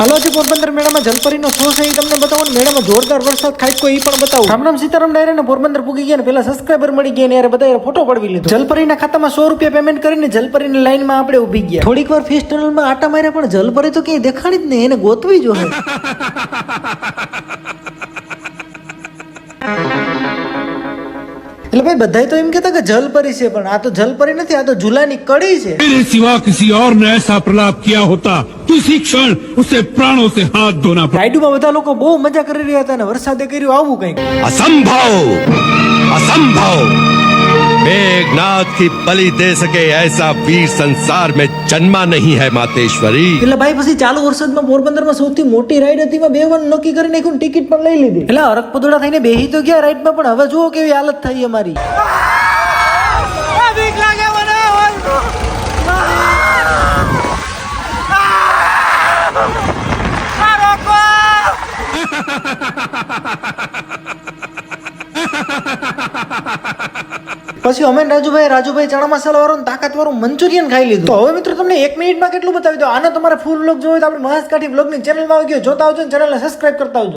હાલો આજે પોરબંદર મેળામાં જલપરીનો શો છે એ તમને બતાવો મેળામાં જોરદાર વરસાદ ખાઈકો એ પણ બતાવો. રામ રામ સીતારામ ડાયરે પોરબંદર પૂગી ગયા ને પેલા સબસ્ક્રાઈબર મળી ગયા ને બધા ફોટો પડવી લીધો. જલપરીના ખાતામાં સો રૂપિયા પેમેન્ટ કરીને જલપરીની લાઈનમાં આપણે ઊભી ગયા. થોડીક વાર ફેસ્ટિવલમાં આટા માર્યા પણ જલપરી તો ક્યાંય દેખાણી જ નહીં, એને ગોતવી જોઈએ. એટલે ભાઈ બધાય તો એમ કહેતા કે જલપરી છે પણ આ તો જલપરી નથી આ તો ઝૂલાની કડી છે मेरे सिवा किसी और ने ऐसा प्रलाप किया होता तो इसी क्षण उसे प्राणों से हाथ धोना पड़ा રાઈડુમાં બધા લોકો બહુ મજા કરી રહ્યા હતા અને વરસાદે કર્યું આવું કંઈક असंभव असंभव मेघनाथ की बलि दे सके ऐसा वीर संसार में जन्मा नहीं है मातेश्वरी એટલે ભાઈ પછી ચાલુ વરસાદમાં પોરબંદરમાં સૌથી મોટી રાઈડ હતી એમાં બેવાનું નક્કી કરી નાખ્યું ટિકિટ પણ લઈ લીધી એટલે અરક પદોડા થઈને બેહી તો ગયા રાઈડમાં પણ હવે જુઓ કેવી હાલત થઈ અમારી પછી અમે રાજુભાઈ રાજુભાઈ ચણા મસાલા વાળું મંચુરિયન ખાઈ લીધું. તો હવે મિત્રો તમને એક મિનિટમાં કેટલું બતાવી દો આનો તમારે ફૂલ બ્લોગ જોયો તો આપણે મહાસ કાઠી બ્લોગની ચેનલમાં આવી ગયો. જોતા આવજો ચેનલને સબસ્ક્રાઇબ કરતા આવજો.